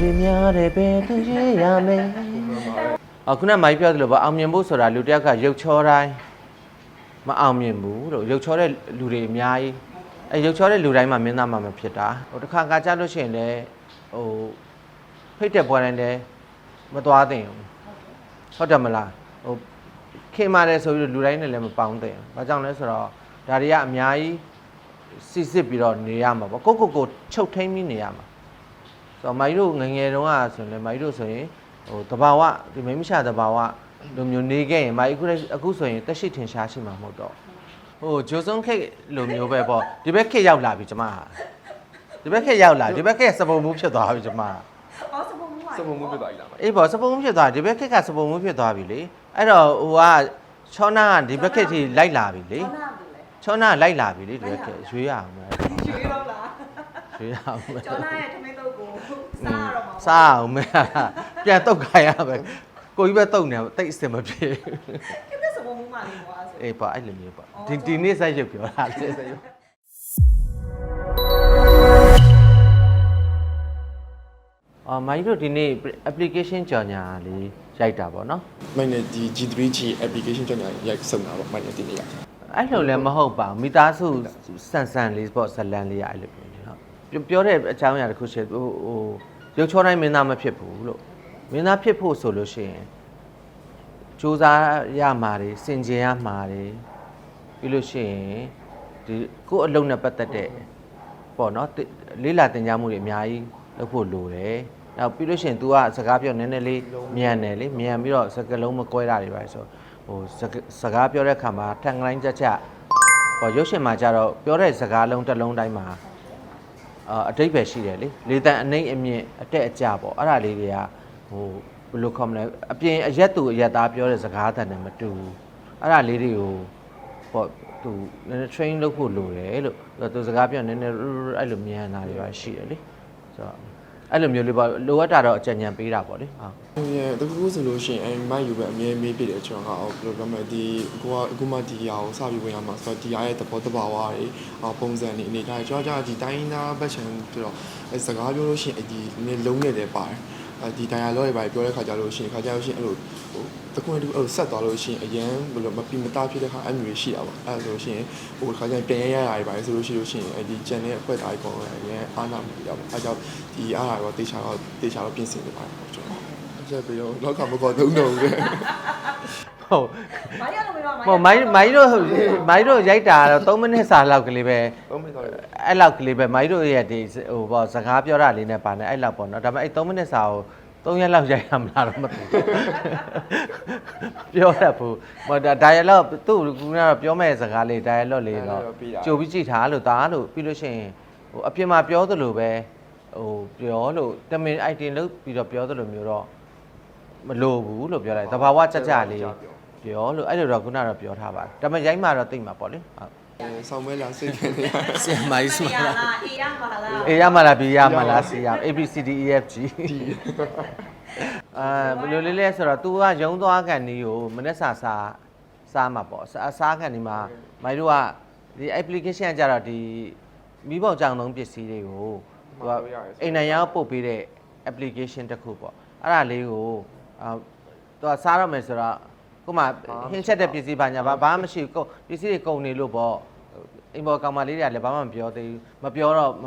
တွေများတယ်ပဲသူရေးရမယ်အခုနမိုင်းပြောသလိုပေါ့အောင်မြင်ဖို့ဆိုတာလူတစ်ယောက်ကရုပ်ချောတိုင်းမအောင်မြင်ဘူးလို့ရုပ်ချောတဲ့လူတွေအများကြီးအဲရုပ်ချောတဲ့လူတိုင်းမှာမင်းသားမှမဖြစ်တာဟိုတစ်ခါကကြလို့ရှိရင်လည်းဟိုဖိတ်တဲ့ပွဲတိုင်းလည်းမသွားသင့်ဘူးဟုတ်တယ်မလားဟိုခင်မာတယ်ဆိုပြီးတော့လူတိုင်းနဲ့လည်းမပေါင်းသင့်ဘူးဘာကြောင့်လဲဆိုတော့ဒါတွေကအများကြီးစစ်စစ်ပြီးတော့နေရမှာပေါ့ကိုယ့်ကိုယ်ကိုယ်ချုပ်ထိန်ပြီးနေရမှာ ဆိုတော့မိုင်တို့ငယ်ငယ်တုန်းကဆိုရင်လည်းမိုင်တို့ဆိုရင်ဟိုတဘာဝဒီမိမရှာတဘာဝလိုမျိုးနေခဲ့ရင်မိုင်အခုလည်းအခုဆိုရင်တက်ရှိထင်ရှားရှိမှာမဟုတ်တော့ဟိုဂျိုစွန်ခိတ်လိုမျိုးပဲပေါ့ဒီဘက်ခိတ်ရောက်လာပြီကျမဒီဘက်ခိတ်ရောက်လာဒီဘက်ခိတ်စပုံမှုဖြစ်သွားပြီကျမအော်စပုံမှုပါစမုံမှုပြပါလားအေးပေါ့စပုံမှုဖြစ်သွားဒီဘက်ခိတ်ကစပုံမှုဖြစ်သွားပြီလေအဲ့တော့ဟိုကချောနာကဒီဘက်ခိတ်ထိလိုက်လာပြီလေဘာနာပြီလဲချောနာလိုက်လာပြီလေဒီဘက်ခိတ်ရွေးရအောင်မယ်ရွှေတော့လားရွေးရအောင်မယ်ကျောင်းသားရဲ့ထမင်းတုပ်ကို စားရတော့မှာစားအောင်မဲပြန်တုတ်ခိုင်းရမယ်ကိုကြီးပဲတုတ်နေတိတ်အစင်မပြေကစ်စပုံမှုမှလေးကွာဆိုအေးပါအဲ့လိုမျိုးပါဒီဒီနေ့စိုက်ရုပ်ပြောတာလေစိုက်ရုပ်အော်မိုင်းတို့ဒီနေ့ application ကြော်ညာလေးရိုက်တာပေါ့နော်မိုင်းနဲ့ဒီ G3G application ကြောင့်ရိုက်စုံတာပေါ့မိုင်းနဲ့ဒီနေ့ရအဲ့လိုလည်းမဟုတ်ပါဘူးမိသားစုဆန်ဆန်လေးပေါ့ဇလန်လေးရအဲ့လိုပြောနေဟုတ် ပြောပြောတဲ့အကြောင်းအရာတစ်ခုရှိဟိုဟိုရုပ်ချောတိုင်းမင်းသားမဖြစ်ဘူးလို့မင်းသားဖြစ်ဖို့ဆိုလို့ရှိရင်စူးစမ်းရမှာတွေစင်ကြယ်ရမှာတွေပြီးလို့ရှိရင်ဒီကိုယ့်အလုံးနဲ့ပတ်သက်တဲ့ပေါ့နော်တိလေးလာတင် जा မှုတွေအများကြီးလုပ်ဖို့လိုတယ်နောက်ပြီးလို့ရှိရင် तू ကစကားပြောနည်းနည်းလေးမြန်တယ်လေမြန်ပြီးတော့စကားလုံးမကွဲတာတွေပါဆိုဟိုစကားစကားပြောတဲ့အခါမှာထန်ကလိုင်းကြကြဟောရုပ်ရှင်မှာကြတော့ပြောတဲ့စကားလုံးတစ်လုံးတိုင်းမှာ အာအတိတ်ပဲရှိတယ်လေလေတန်အနှိမ့်အမြင့်အတက်အကျပေါ့အဲ့ဒါလေးတွေကဟိုဘယ်လိုခေါ်မလဲအပြင်အရက်သူအရက်သားပြောတဲ့စကားတန်နဲ့မတူဘူးအဲ့ဒါလေးတွေကိုပေါ့သူနည်းနည်း train လုပ်ဖို့လိုတယ်လို့သူစကားပြောနည်းနည်းအဲ့လိုမြန်တာတွေပါရှိတယ်လေဆိုတော့ အဲ့လိုမျိုးလေးပေါ့လိုအပ်တာတော့အကြံဉာဏ်ပေးတာပေါ့လေဟုတ်ဟိုရတကူဆိုလို့ရှိရင်အဲမိုင်းယူပဲအမြဲမေးပြတယ်ကျွန်တော်ကဘယ်လိုပြောမလဲဒီကိုကအခုမှဒီဟာကိုစပြီးဝင်ရမှာဆိုတော့ဒီဟာရဲ့သဘောတဘာဝတွေအော်ပုံစံတွေအနေထားကျွန်တော်ကဒီတိုင်းသားဘက်ချန်ဆိုတော့အဲစကားပြောလို့ရှိရင်ဒီနည်းလုံးနေတယ်ပါတယ်အဲဒီ dialogue တွေပါပြောတဲ့ခါကြလို့ရှိရင်ခါကြလို့ရှိရင်အဲ့လိုဟို တကွန်းတူအဲ့လိုဆက်သွားလို့ရှိရင်အရန်ဘယ်လိုမပြမသားဖြစ်တဲ့ခါအမျိုးရှိတာပေါ့အဲ့လိုရှိရင်ဟိုခါကျရင်ပြန်ရရရပါဆိုလို့ရှိလို့ရှိရင်အဲဒီ channel ရဲ့အဖွဲ့သားကြီးကောင်အရန်အားနာမှုရပါအဲကြောင့်ဒီအားရတော့တေချာတော့တေချာတော့ပြင်ဆင်နေပါတယ်ကျွန်တော်အချက်ပြီးတော့လောက်ကမကောတုံးတော့ဘူးလေဟုတ်ဘာရလို့မပြောဟိုမိုင်းမိုင်းတို့မိုင်းတို့ရိုက်တာတော့3မိနစ်စာလောက်ကလေးပဲဟုတ်မယ်တော့အဲ့လောက်ကလေးပဲမိုင်းတို့ရဲ့ဒီဟိုပေါ့စကားပြောတာလေးနဲ့ပါနေအဲ့လောက်ပေါ့နော်ဒါပေမဲ့အဲ့3မိနစ်စာကို 3ရက်လောက်ရိုက်ရမလားတော့မသိဘူးပြောရဘူးဟိုဒါ dialogue သူ့ကကတော့ပြောမဲ့စကားလေး dialogue လေးတော့ကြိုပြီးကြည့်ထားလို့ဒါလို့ပြီးလို့ရှိရင်ဟိုအပြင်မှာပြောသလိုပဲဟိုပြောလို့တမင် item လုပ်ပြီးတော့ပြောသလိုမျိုးတော့မလိုဘူးလို့ပြောလိုက်တဘာဝကြကြလေးပြောလို့အဲ့လိုတော့ခုနကတော့ပြောထားပါတယ်ဒါပေမဲ့ရိုက်မှတော့သိမှာပေါ့လေဟုတ်အဲ ဆောင်းမဲလာစိတ်ကနေရဆရာမကြီးဆိုရတာလား အေးရမှာလားအေးရမလား B ရမလား C ရ A B C D E F G အာဘယ်လိုလေးလဲဆိုတော့ तू ကရုံသွားကန်ဒီကိုမနေ့စာစားစားမှာပေါ့စားစားကန်ဒီမှာမိုင်တို့ကဒီ application ကကြတော့ဒီမိဘကြောင်သုံးပစ္စည်းတွေကိုသူကအိမ်နိုင်ရောက်ပို့ပေးတဲ့ application တစ်ခုပေါ့အဲ့ဒါလေးကိုအာသူကစားရမယ်ဆိုတော့ ကိုမှဟင်းချက်တဲ့ပစ္စည်းဘာညာဘာဘာမှမရှိဘူးကိုပစ္စည်းတွေကုန်နေလို့ပေါ့အိမ်ပေါ်ကောင်မလေးတွေကလည်းဘာမှမပြောသေးဘူးမပြောတော့မ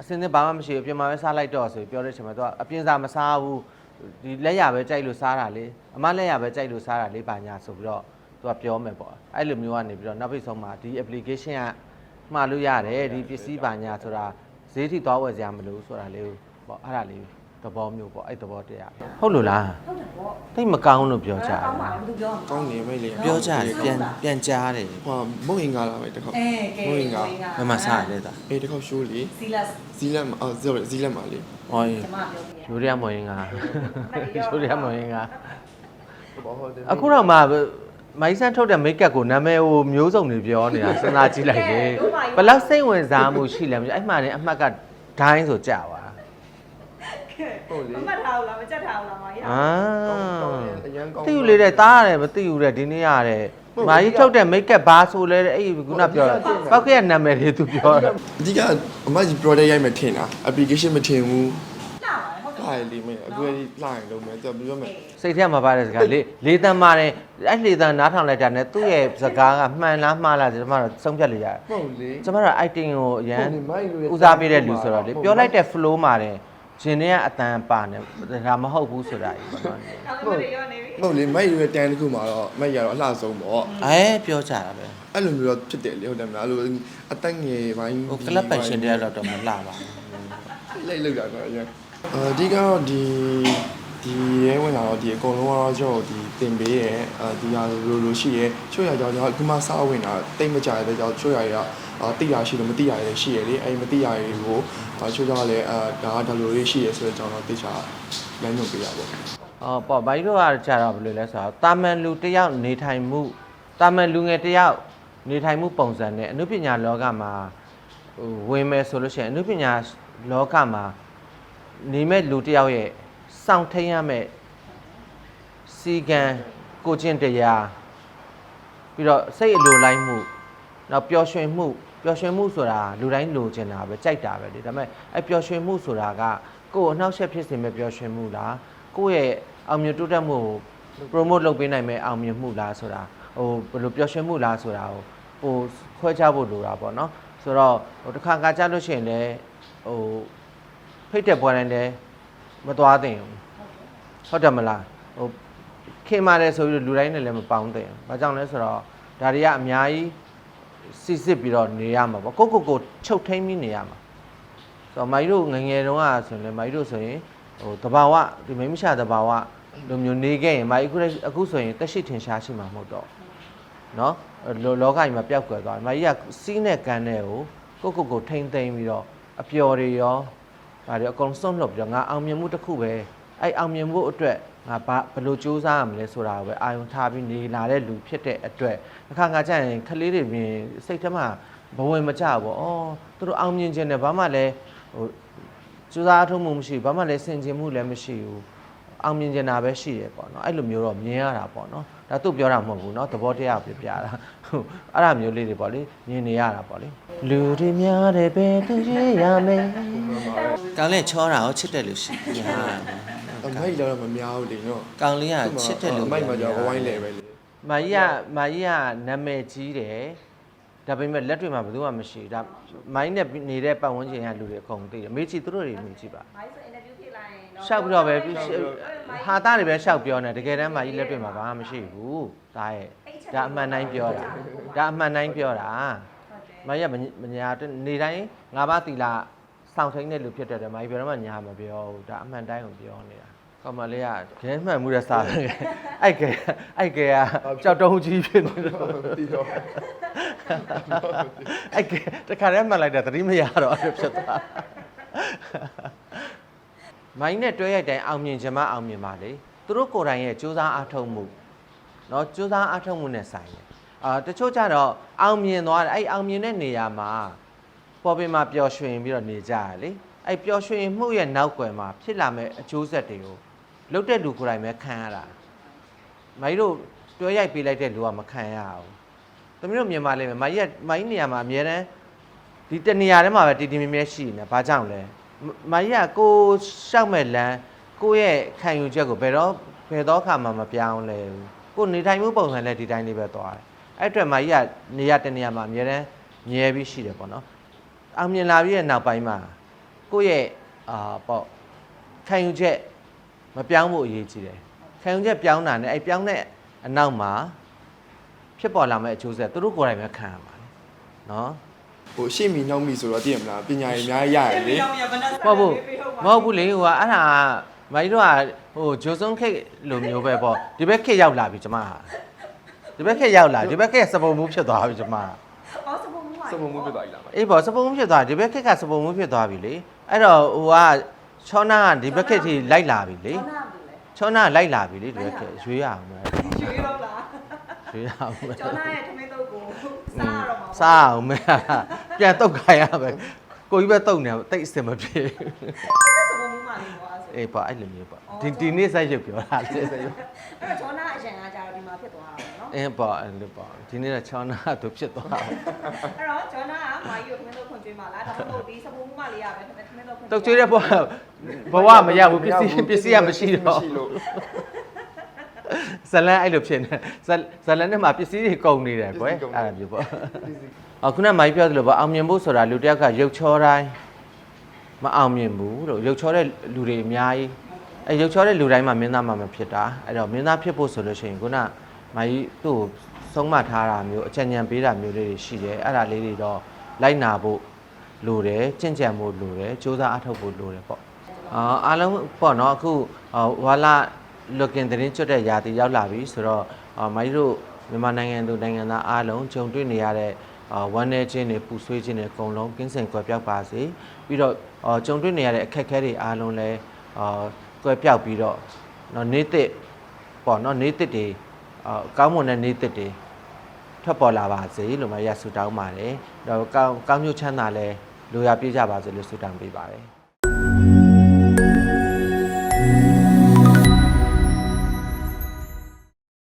အစင်းနဲ့ဘာမှမရှိဘူးအပြင်မှာပဲစားလိုက်တော့ဆိုပြီးပြောတဲ့အချိန်မှာသူကအပြင်စားမစားဘူးဒီလက်ရပဲကြိုက်လို့စားတာလေအမလက်ရပဲကြိုက်လို့စားတာလေးပါညာဆိုပြီးတော့သူကပြောမယ်ပေါ့အဲ့လိုမျိုးကနေပြီးတော့နောက်ပိတ်ဆုံးမှာဒီ application ကမှားလို့ရတယ်ဒီပစ္စည်းပါညာဆိုတာဈေးထိသွားဝယ်စရာမလိုဘူးဆိုတာလေးကိုပေါ့အဲ့ဒါလေး သဘောမျိုးပေါ့အဲ့သဘောတရားဟုတ်လို့လားဟုတ်တယ်ပေါ့တိတ်မကောင်းလို့ပြောကြတယ်ကောင်းပါဘူးပြောကောင်းနေမိတ်လေပြောကြတယ်ပြန်ပြန်ကြားတယ်ဟိုမုံရင်ကားလာမယ်တခေါက်အဲကဲမုံရင်ကားဘယ်မှာစားရလဲတာအေးတခေါက်ရှိုးလေစီလက်ဇီလက်မှာအော်ဇီဇီလက်မှာလေဟောကျမပြောပြရယူရီးယားမော်ရင်ကယူရီးယားမော်ရင်ကဘောဟုတ်တယ်အခုတော့မှမိုင်းဆန်းထုတ်တဲ့မိတ်ကပ်ကိုနာမည်ဟိုမျိုးစုံတွေပြောနေတာစဉ်းစားကြည့်လိုက်လေဘယ်လောက်စိတ်ဝင်စားမှုရှိလဲမသိဘူးအဲ့မှလည်းအမှတ်ကဒိုင်းဆိုကြပါ ဟုတ်လေမမှတ်ထားဘူးလားမကြက်ထားဘူးလားမရအာအရန်ကောင်း တိယူလေးတဲ့တားရတယ်မတိယူတဲ့ဒီနေ့ရတယ်မာကြီးထုတ်တဲ့မိတ်ကပ်ဘာဆိုလဲတဲ့အဲ့ဒီခုနပြောတာပောက်ကရဲ့နာမည်တွေသူပြောတာအဓိကအမကြီး product ရိုက်မယ်ထင်တာ application မထင်ဘူးလာပါတယ်ဟုတ်တယ်လာရလေးမင်းအခုလေးလာရင်လုံးမယ်သူပြောမယ်စိတ်ထဲမှာပါတဲ့စကားလေးလေးတန်းပါတယ်အဲ့လေးတန်းနားထောင်လိုက်တာနဲ့သူ့ရဲ့စကားကမှန်လားမှားလားကျွန်မတို့ဆုံးဖြတ်လို့ရတယ်ဟုတ်လေ ကျွန်မတို့ acting ကိုအရန်ဟုတ်တယ်မိုက်လို့ရဦးစားပေးတဲ့လူဆိုတော့လေဟုတ်ပြောလိုက်တဲ့ flow မှာတဲ့ ရှင်တွေကအတန်ပါနေဒါမဟုတ်ဘူးဆိုတာကြီးပေါ့နော်ကောင်းလေးရောနေပြီဟုတ်လေမိုက်ရွယ်တန်တစ်ခုမှာတော့မိုက်ရတော့အလှဆုံးပေါ့အဲပြောကြတာပဲအဲ့လိုမျိုးတော့ဖြစ်တယ်လေဟုတ်တယ်မလားအဲ့လိုအသက်ငယ်ပိုင်းဟိုကလပ်ပိုင်ရှင်တွေကတော့တော့မလှပါဘူးလိုက်လောက်တာတော့အရင်အဓိကတော့ဒီဒီရဲဝင်လာတော့ဒီအကုန်လုံးကတော့ကျွန်တော်ဒီတင်ပေးရဲအဲဒီဟာလိုလိုရှိရဲချို့ရကြောင်ကျွန်တော်အခုမှစားဝင်တာတိတ်မကြရတဲ့ကြောင်ချို့ရရ အာတိရရှိလို့မတိရရရှိရလေအဲမတိရရကိုအာချို့ကြောင်လည်းအာဒါကဒါလိုလေးရှိရဆိုတဲ့ကြောင်တော့တိချာလမ်းညွှန်ပေးရပါဘောအော်ပေါ့ဘိုင်းတို့ကကြာတော့ဘယ်လိုလဲဆိုတော့တာမန်လူတစ်ယောက်နေထိုင်မှုတာမန်လူငယ်တစ်ယောက်နေထိုင်မှုပုံစံနဲ့အနုပညာလောကမှာဟိုဝင်မယ်ဆိုလို့ရှိရင်အနုပညာလောကမှာနေမဲ့လူတစ်ယောက်ရဲ့စောင့်ထိန်ရမဲ့စီကံကိုကျင့်တရားပြီးတော့စိတ်အလိုလိုက်မှုနောက်ပျော်ရွှင်မှု ပျော်ရွှင်မှုဆိုတာလူတိုင်းလိုချင်တာပဲကြိုက်တာပဲလေဒါပေမဲ့အဲပျော်ရွှင်မှုဆိုတာကကိုယ်အနှောက်အယှက်ဖြစ်စေမဲ့ပျော်ရွှင်မှုလားကိုယ့်ရဲ့အောင်မြင်တိုးတက်မှုကို promote လုပ်ပေးနိုင်မဲ့အောင်မြင်မှုလားဆိုတာဟိုဘယ်လိုပျော်ရွှင်မှုလားဆိုတာကိုဟိုခွဲခြားဖို့လိုတာပေါ့နော်ဆိုတော့ဟိုတစ်ခါကကြလို့ရှိရင်လည်းဟိုဖိတ်တဲ့ပွဲတိုင်းလည်းမသွားသင့်ဘူးဟုတ်တယ်မလားဟိုခင်မာတယ်ဆိုပြီးတော့လူတိုင်းနဲ့လည်းမပေါင်းသင့်ဘူးဘာကြောင့်လဲဆိုတော့ဒါတွေကအများကြီး စစ်စစ်ပြီးတော့နေရမှာပေါ့ကိုကိုကိုချုပ်ထိန်ပြီးနေရမှာဆိုတော့မိုင်းတို့ငငယ်တုန်းကဆိုရင်လည်းမိုင်းတို့ဆိုရင်ဟိုတဘာဝဒီမိမရှာတဘာဝလိုမျိုးနေခဲ့ရင်မိုင်းအခုအခုဆိုရင်တက်ရှိထင်ရှားရှိမှာမဟုတ်တော့နော်လောကကြီးမှာပျောက်ကွယ်သွားတယ်မိုင်းကစီးနဲ့ကန်နဲ့ကိုကိုကိုကိုထိန်သိမ်းပြီးတော့အပျော်တွေရောဒါတွေအကုန်စွန့်လွတ်ပြီးတော့ငါအောင်မြင်မှုတစ်ခုပဲအဲ့အောင်မြင်မှုအတွက် ငါဘာဘယ်လိုစူးစမ်းရမလဲဆိုတာကိုပဲအာယုံထားပြီးနေလာတဲ့လူဖြစ်တဲ့အတွက်အခါငါကြရင်ကလေးတွေပြင်စိတ်ထဲမှာဘဝင်မကြဘူး။အော်သူတို့အောင်မြင်ခြင်းနဲ့ဘာမှလည်းဟိုစူးစမ်းအထုံးမှုမရှိဘူး။ဘာမှလည်းဆင်ခြင်မှုလည်းမရှိဘူး။အောင်မြင်ခြင်းတာပဲရှိတယ်ပေါ့နော်။အဲ့လိုမျိုးတော့မြင်ရတာပေါ့နော်။ဒါသူ့ပြောတာမဟုတ်ဘူးနော်။သဘောတရားပြပြတာ။ဟုတ်အဲ့ဒါမျိုးလေးတွေပေါ့လေမြင်နေရတာပေါ့လေ။လူတွေများတယ်ပဲသူရရမယ်။ကောင်းလဲချောတာကိုချစ်တယ်လို့ရှိတယ်။ အမိုက်တော့မများဘူးလေနော်ကောင်းလေးကချစ်တယ်လို့မိုက်မှာကြောဝိုင်းလေပဲလေမာကြီးကမာကြီးကနာမည်ကြီးတယ်ဒါပေမဲ့လက်တွေမှာဘယ်သူမှမရှိဘူးဒါမိုင်းနဲ့နေတဲ့ပတ်ဝန်းကျင်ကလူတွေအကုန်သိတယ်မေးကြည့်သူတို့တွေမေးကြည့်ပါမိုင်းဆိုအင်တာဗျူးဖြစ်လာရင်ရှောက်ပြီးတော့ပဲဟာသားတွေပဲရှောက်ပြောနေတကယ်တမ်းမာကြီးလက်တွေမှာဘာမှမရှိဘူးဒါရဲ့ဒါအမှန်တိုင်းပြောတာဒါအမှန်တိုင်းပြောတာဟုတ်တယ်မာကြီးကမညာနေတိုင်းငါးပါးသီလာ စောင့်ထိန်တဲ့လူဖြစ်တဲ့တယ်မာကြီးဘယ်တော့မှညာမပြောဘူးဒါအမှန်တိုင်းကိုပြောနေတာကောင်မလေးကခဲမှန်မှုတဲ့စားပဲအဲ့ကဲအဲ့ကဲကကြောက်တုံးကြီးဖြစ်နေတော့ တီတော့ အဲ့ကဲတခါတည်းမှတ်လိုက်တာသတိမရတော့အဲ့လိုဖြစ်သွားမိုင်းနဲ့တွဲရိုက်တိုင်းအောင်မြင်ချင်မှအောင်မြင်ပါလေသူတို့ကိုယ်တိုင်ရဲ့စူးစမ်းအားထုတ်မှုเนาะစူးစမ်းအားထုတ်မှုနဲ့ဆိုင်တယ်အာတချို့ကြတော့အောင်မြင်သွားတယ်အဲ့အောင်မြင်တဲ့နေရာမှာ ပေါ်ပင်မှာပျော်ရွှင်ပြီးတော့နေကြရလေအဲ့ပျော်ရွှင်မှုရဲ့နောက်ွယ်မှာဖြစ်လာမဲ့အကျိုးဆက်တွေကိုလုတ်တဲ့လူကိုယ်တိုင်ပဲခံရတာမိုင်းတို့တွဲရိုက်ပေးလိုက်တဲ့လူကမခံရဘူး။သမီးတို့မြင်ပါလိမ့်မယ်။မိုင်းရက်မိုင်းနေရာမှာအများတန်းဒီတနေရာထဲမှာပဲတည်တည်မြဲမြဲရှိနေ။ဘာကြောင့်လဲ။မိုင်းရကိုရှောက်မဲ့လမ်းကိုယ့်ရဲ့ခံယူချက်ကိုဘယ်တော့ဘယ်တော့ခါမှမပြောင်းလဲဘူး။ကိုယ်နေထိုင်မှုပုံစံလည်းဒီတိုင်းလေးပဲသွားတယ်။အဲ့အတွက်မိုင်းရနေရာတနေရာမှာအများတန်းမြဲပြီးရှိတယ်ပေါ့နော်။ အောင်မြင်လာပြီးတဲ့နောက်ပိုင်းမှာကိုယ့်ရဲ့အာပေါ့ခံယူချက်မပြောင်းဖို့အရေးကြီးတယ်။ခံယူချက်ပြောင်းတာနဲ့အဲ့ပြောင်းတဲ့အနောက်မှာဖြစ်ပေါ်လာမယ့်အကျိုးဆက်သူတို့ကိုယ်တိုင်ပဲခံရပါလေနော်ဟိုရှေ့မီနောက်မီဆိုတော့သိရမလားပညာရေးအများကြီးရတယ်လေမဟုတ်ဘူးမဟုတ်ဘူးလေဟိုကအဲ့ဒါမိုင်းတို့ကဟိုဂျိုစွန်ခိတ်လိုမျိုးပဲပေါ့ဒီဘက်ခိတ်ရောက်လာပြီကျမဟာဒီဘက်ခိတ်ရောက်လာဒီဘက်ခိတ်စပုံမှုဖြစ်သွားပြီကျမဟာအော် စပုံမူပါစမုံမှုပြသွားပြီလားအေးပေါ့စပုံမှုဖြစ်သွားဒီဘက်ခိတ်ကစပုံမှုဖြစ်သွားပြီလေအဲ့တော့ဟိုကချောနာကဒီဘက်ခိတ်ထိလိုက်လာပြီလေကျောင်းနာဘူးလေချောနာကလိုက်လာပြီလေဒီဘက်ခိတ်ရွေးရအောင်မယ်ရွှေတော့လားရွေးရအောင်မယ်ကျောင်းနာရဲ့ထမင်းတုပ်ကိုစားရတော့မှာစားအောင်မယ်ပြန်တုတ်ခိုင်းရမယ်ကိုကြီးပဲတုတ်နေတိတ်အစင်မပြေဘူးစပုံမူပါလေကွာဆိုအေးပေါ့အဲ့လိုမျိုးပေါ့ဒီဒီနေ့စိုက်ရုပ်ပြောတာလေစိုက်ရုပ်အဲ့တော့ကျောင်းနာအရင်က အင်းပေါ့အဲ့လိုပေါ့ဒီနေ့ကချောင်းနာသူဖြစ်သွားတာအဲ့တော့ကျောင်းနာကမာကြီးကိုထမင်းတုပ်ခွန်ကျွေးကျွေးမှာလားဒါမှမဟုတ်ဒီစပုံမူမလေးရပဲထမင်းလုပ်ခွင့်တုတ်ကျွေးတဲ့ဘဝဘဝမရဘူးပစ္စည်းပစ္စည်းကမရှိတော့မရှိလို့ဇလန်အဲ့လိုဖြစ်နေဇလဇလန်နဲ့မှာပစ္စည်းတွေကုန်နေတယ်ကွယ်အဲ့ဒါမျိုးပေါ့အခုနမိုင်းပြောသလိုပေါ့အောင်မြင်ဖို့ဆိုတာလူတစ်ယောက်ကရုပ်ချောတိုင်းမအောင်မြင်ဘူးလို့ရုပ်ချောတဲ့လူတွေအများကြီးအဲရုပ်ချောတဲ့လူတိုင်းမှာမင်းသားမှမဖြစ်တာအဲ့တော့မင်းသားဖြစ်ဖို့ဆိုလို့ရှိရင်ခုန မိုင်းသူ့ကိုဆုံးမထားတာမျိုးအကြံဉာဏ်ပေးတာမျိုးလေးတွေရှိတယ်အဲ့ဒါလေးတွေတော့လိုက်နာဖို့လိုတယ်ကြင့်ကြံဖို့လိုတယ်စူးစမ်းအထောက်ဖို့လိုတယ်ပေါ့အာအားလုံးပေါ့နော်အခုအာဝါလာလွတ်ကင်သတင်းကျွတ်တဲ့ຢာတီရောက်လာပြီဆိုတော့အာမိုင်းတို့မြန်မာနိုင်ငံသူနိုင်ငံသားအားလုံးဂျုံတွေ့နေရတဲ့အာဝမ်းနေခြင်းတွေပူဆွေးခြင်းတွေအကုန်လုံးကင်းစင်ကွယ်ပြောက်ပါစေပြီးတော့အာဂျုံတွေ့နေရတဲ့အခက်အခဲတွေအားလုံးလည်းအာကွယ်ပြောက်ပြီးတော့နော်နေတစ်ပေါ့နော်နေတစ်တွေအာ ကောင်းမွန်တဲ့နေတစ်တွေထွက်ပေါ်လာပါစေလို့မရဆုတောင်းပါတယ်တော့ကောင်းကောင်းကျိုးချမ်းသာလဲလိုရာပြည့်ကြပါစေလို့ဆုတောင်းပေးပါတယ်